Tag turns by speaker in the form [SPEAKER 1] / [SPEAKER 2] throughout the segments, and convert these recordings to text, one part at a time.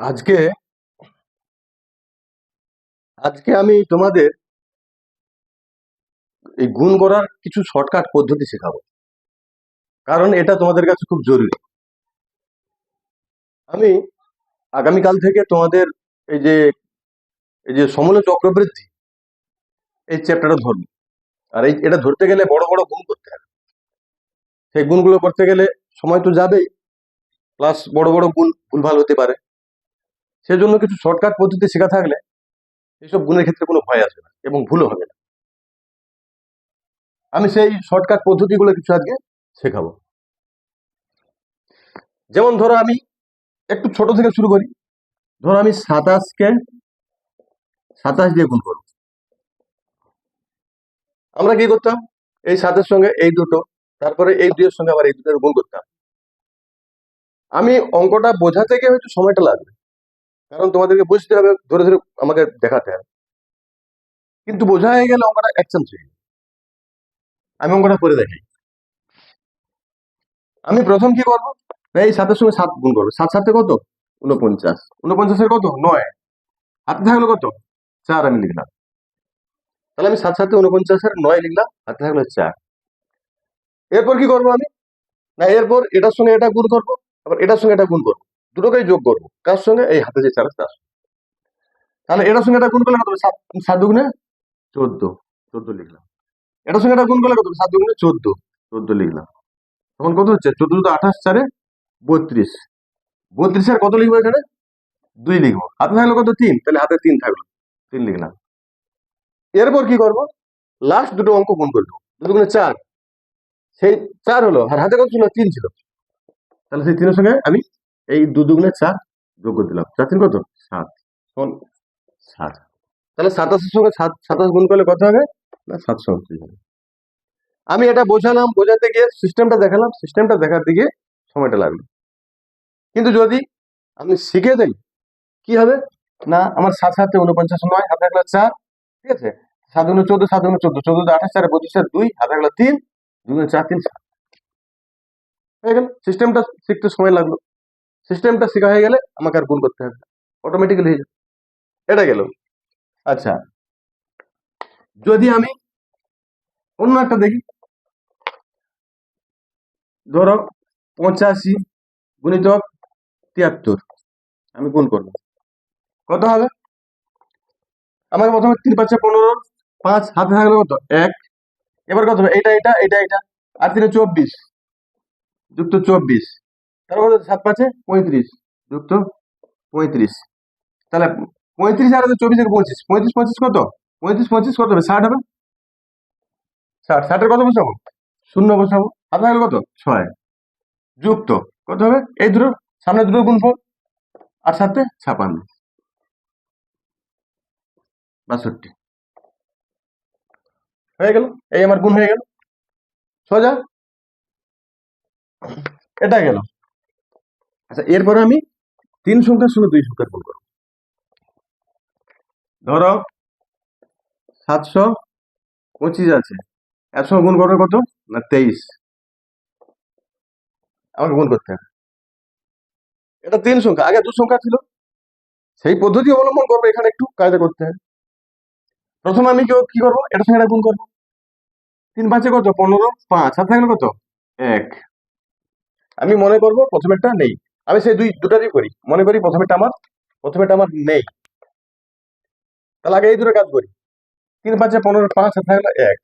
[SPEAKER 1] আজকে আজকে আমি তোমাদের এই গুণ করার কিছু শর্টকাট পদ্ধতি শেখাবো। কারণ এটা তোমাদের কাছে খুব জরুরি। আমি আগামীকাল থেকে তোমাদের এই যে এই যে সমল চক্রবৃদ্ধি, এই চ্যাপ্টারটা ধরবো। আর এই, এটা ধরতে গেলে বড় বড় গুণ করতে হবে। সেই গুণগুলো করতে গেলে সময় তো যাবেই প্লাস বড় বড় গুণ, ভুলভাল হতে পারে। সেজন্য কিছু শর্টকাট পদ্ধতি শেখা থাকলে এইসব গুণের ক্ষেত্রে কোনো ভয় আসবে না এবং ভুলও হবে না। আমি সেই শর্টকাট পদ্ধতিগুলো কিছু আজকে শেখাবো। যেমন ধরো আমি একটু ছোট থেকে শুরু করি। ধরো আমি সাতাশকে সাতাশ দিয়ে গুণ করব। আমরা কি করতাম? এই সাতের সঙ্গে এই দুটো, তারপরে এই দুইয়ের সঙ্গে আবার এই দুটোর গুণ করতাম। আমি অঙ্কটা বোঝাতে গিয়ে হয়তো সময়টা লাগবে। কারণ তোমাদেরকে বুঝতে হবে, ধরে ধরে আমাকে দেখাতে হবে। কিন্তু বোঝা হয়ে গেলে অঙ্কটা অ্যাকশন যাবে। আমি অঙ্কটা করে দেখাই আমি প্রথম কি করব? এই সাতের সঙ্গে সাত গুণ করব। সাত সাথে কত? উনপঞ্চাশ উনপঞ্চাশের কত? নয়। হাতে থাকল কত? চার আমি লিখলাম। তাহলে আমি সাত সাথে উনপঞ্চাশের নয় লিখলাম, হাতে থাকল চার। এরপর কি করব আমি? না, এরপর এটার সঙ্গে এটা গুণ করব, আবার এটার সঙ্গে এটা গুণ করব। দুটোকেই যোগ করব। কার সঙ্গে? এই হাতে যে চার আছে। তার তাহলে এটার সঙ্গে এটা গুণ করলে কত? সাত দুগুণে চোদ্দ। চোদ্দ লিখলাম। এটার সঙ্গে এটা গুণ করলে কত? সাত দুগুণে চোদ্দ। চোদ্দ লিখলাম। তখন কত হচ্ছে? চোদ্দ চোদ্দ আঠাশ চারে বত্রিশ। বত্রিশের কত লিখব এখানে? দুই লিখব। হাতে থাকল কত? তিন। তাহলে হাতে তিন থাকল। তিন লিখলাম। এরপর কি করব? লাস্ট দুটো অঙ্ক গুণ করব দুটো গুণে চার। সেই চার হলো। আর হাতে কত ছিল? তিন ছিল। তাহলে সেই তিনের সঙ্গে আমি এই দু দুগুণে চার যোগ করে দিলাম। চার তিন কত? সাত। শোন। সাত। তাহলে সাতাশের সঙ্গে সাত সাতাশ গুণ করলে কত হবে? না সাতশো উনত্রিশ হবে। আমি এটা বোঝালাম বোঝাতে গিয়ে সিস্টেমটা দেখালাম সিস্টেমটা দেখাতে গিয়ে সময়টা লাগল। কিন্তু যদি আমি শিখে দেই কি হবে? না আমার সাত সাথে উনপঞ্চাশ নয় হাতে থাকল চার ঠিক আছে? সাত গুণ চোদ্দ সাত গুণ চোদ্দ চোদ্দ আঠাশ চারে পঁচিশ চার দুই হাতে থাকল তিন দুই চার তিন সাত। হয়ে গেল। সিস্টেমটা শিখতে সময় লাগল। সিস্টেমটা শেখা হয়ে গেলে আমাকে আর গুণ করতে হবে অটোমেটিক্যালি হয়ে যাবে। এটা গেল। আচ্ছা। যদি আমি অন্য একটা দেখি, ধরো পঁচাশি গুণিতক তিয়াত্তর, আমি গুণ করব কত হবে? আমাকে প্রথমে তিন পাঁচে পনেরো, পাঁচ হাতে থাকলে কত? এক। এবার কত হবে? এইটা এটা এটা এটা। আর তিনে চব্বিশ, যুক্ত চব্বিশ। কত? সাত পাঁচে পঁয়ত্রিশ। যুক্ত পঁয়ত্রিশ। তাহলে পঁয়ত্রিশ আর চব্বিশ থেকে পঁচিশ। পঁয়ত্রিশ, পঁচিশ কত? পঁয়ত্রিশ, পঁচিশ কত হবে? ষাট হবে? ষাট। ষাটের কত বসাবো? শূন্য বসাবো। হাতে কত? ছয়। যুক্ত কত হবে? এই দুটো। সামনে দুটো গুণফল। আর সাথে ছাপান্ন। বাষট্টি। হয়ে গেল? এই আমার গুণ হয়ে গেল? সোজা? এটা গেল। আচ্ছা এরপরে আমি তিন সংখ্যার সঙ্গে দুই সংখ্যার গুণ করব। ধরো সাতশো পঁচিশ আছে। একশো গুণ করবে কত? না, তেইশ। আমাকে গুণ করতে হবে। এটা তিন সংখ্যা। আগে দু সংখ্যা ছিল। সেই পদ্ধতি অবলম্বন করব এখানে একটু, কায়দা করতে হবে। প্রথমে আমি কি কি করব? এটার সঙ্গে গুণ করব। তিন পাঁচে কত? পনেরো, পাঁচ। হাত থাকলে কত? এক। আমি মনে করব প্রথমেরটা নেই। আমি সেই দুই, দুটারই করি। মনে করি প্রথমেরটা আমার প্রথমেরটা আমার নেই। তাহলে আগে এই দুটো কাজ করি। তিন, পাঁচে পনেরো, পাঁচ থাকলে এক।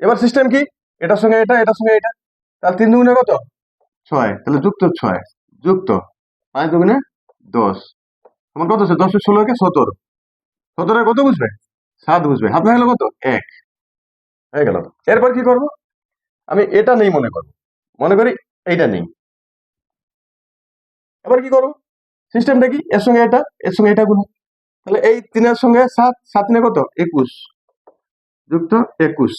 [SPEAKER 1] এবার সিস্টেম কি? এটার সঙ্গে এটা, এটার সঙ্গে এটা। তাহলে তিন দুগুণে কত? ছয়। তাহলে যুক্ত ছয়। যুক্ত। পাঁচ দুগুণে দশ। তোমার কত আছে দশের ষোলোকে সতেরো। সতেরো কত বুঝবে? সাত বুঝবে। হাত হয়ে গেল কত? এক। হয়ে গেল। এরপর কি করব? আমি এটা নেই মনে করব। মনে করি এইটা নেই। এবার কি করব সিস্টেমটা কি? এর সঙ্গে এটা, এর সঙ্গে এটা গুণ। তাহলে এই তিনের সঙ্গে সাত সাত তিনে কত? একুশ। যুক্ত একুশ।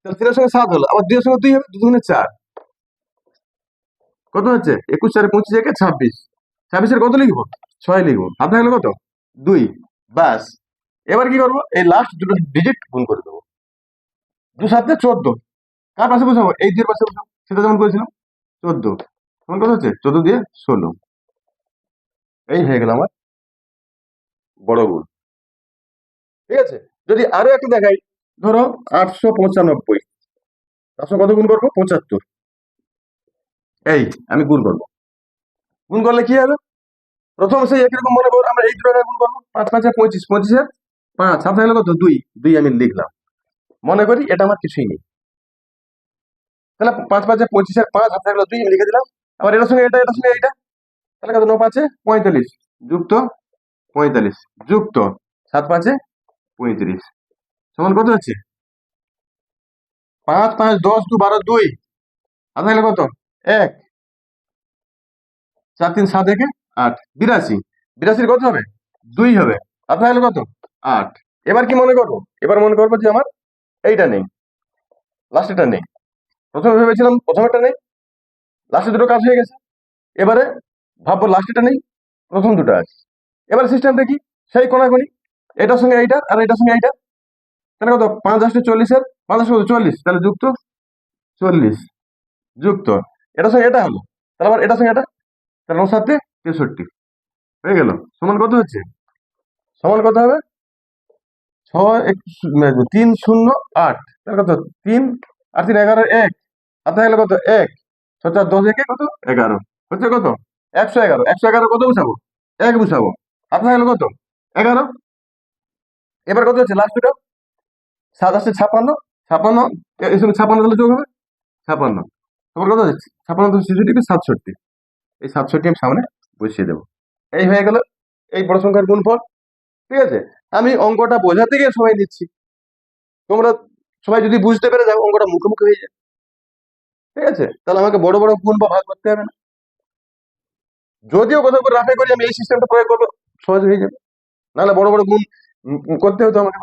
[SPEAKER 1] তাহলে তিনের সঙ্গে সাত হলো। আবার দুইয়ের সঙ্গে দুই হবে, দুগুণে চার। কত হচ্ছে? একুশ, চারে পঁচিশ, একে ছাব্বিশ। ছাব্বিশের কত লিখব? ছয় লিখব। হাতে থাকলে কত? দুই। বাস এবার কি করব? এই লাস্ট দুটো ডিজিট গুণ করে দেবো। দু সাতে চোদ্দ। কার পাশে বসাবো? এই দুইয়ের পাশে বসাবো। সেটা যেমন করেছিলাম, চোদ্দ। তখন কত হচ্ছে চোদ্দ দিয়ে ষোলো। এই হয়ে গেল আমার বড় গুণ। ঠিক আছে? যদি আরও একটু দেখাই, ধরো আটশো পঁচানব্বই। তার কত গুণ করব? পঁচাত্তর। এই, আমি গুণ করব। গুণ করলে কি হবে? প্রথম সেই একই রকম মনে করো, আমরা এই দুটো গুণ করব। পাঁচ, পাঁচে পঁচিশ। পঁচিশের পাঁচ, সাত গেল কত দুই। দুই আমি লিখলাম। মনে করি এটা আমার কিছুই নেই। তাহলে পাঁচ, পাঁচে পঁচিশের পাঁচ হাত থাকল দুই, আমি লিখে দিলাম। আবার এটার সঙ্গে এটা, এটার সঙ্গে এইটা? তাহলে কত? ন পাঁচে পঁয়তাল্লিশ। যুক্ত? পঁয়তাল্লিশ। যুক্ত? সাত পাঁচে পঁয়ত্রিশ। সমান কত হচ্ছে? পাঁচ পাঁচ, দশ, দু, বারো, দুই। হাত থাকলে কত? এক। চার, তিন, সাত, একে আট। বিরাশি। বিরাশির কত হবে? দুই হবে। হাত থাকলে কত? আট। এবার কি মনে করব? এবার মনে করব যে আমার এইটা নেই। লাস্টেরটা নেই। প্রথমে ভেবেছিলাম প্রথমেরটা নেই। লাস্টে দুটো কাজ হয়ে গেছে। এবারে ভাববো লাস্টেরটা নেই, প্রথম দুটো আছে। এবার সিস্টেমটা কি সেই কোনাকুনি, এটার সঙ্গে এইটা আর এটার সঙ্গে এইটা। তাহলে কত? পাঁচ আসতে চল্লিশের, পাঁচ আসতে কত? চল্লিশ। তাহলে যুক্ত চল্লিশ। যুক্ত। এটার সঙ্গে এটা হলো। তাহলে আবার এটার সঙ্গে এটা। তাহলে ওর সাথে তেষট্টি। হয়ে গেল। সমান কত হচ্ছে? সমান কত হবে? ছয় এক তিন শূন্য আট। তাহলে কত? তিন আর তিন এগারো, এক। আর তাহলে কত? এক। ছ চার দশ একে কত? এগারো। হচ্ছে কত? একশো এগারো। একশো এগারো কত বসাবো এক বসাবো আর তাহলে কত? এগারো। এবার কত হচ্ছে? লাস্ট দুটো সাত আসছে ছাপান্ন ছাপান্ন এ- এর সঙ্গে ছাপান্ন তাহলে যোগ হবে? ছাপান্ন তোমার কত হচ্ছে? ছাপান্ন তো ছেষট্টি সাতষট্টি। এই সাতষট্টি আমি সামনে বসিয়ে দেবো। এই হয়ে গেল এই বড় সংখ্যার গুণফল। ঠিক আছে? আমি অঙ্কটা বোঝাতে গিয়ে সবাই দিচ্ছি। তোমরা সবাই যদি বুঝতে পেরে যাও, অঙ্কটা মুখোমুখি হয়ে যায়। ঠিক আছে? তাহলে আমাকে বড় বড় গুণ বা ভাগ করতে হবে না। যদিও কোথাও করে রাফে করি, আমি এই সিস্টেমটা প্রয়োগ করব সহজ হয়ে যাবে। নাহলে বড় বড় গুণ করতে হতো আমাকে।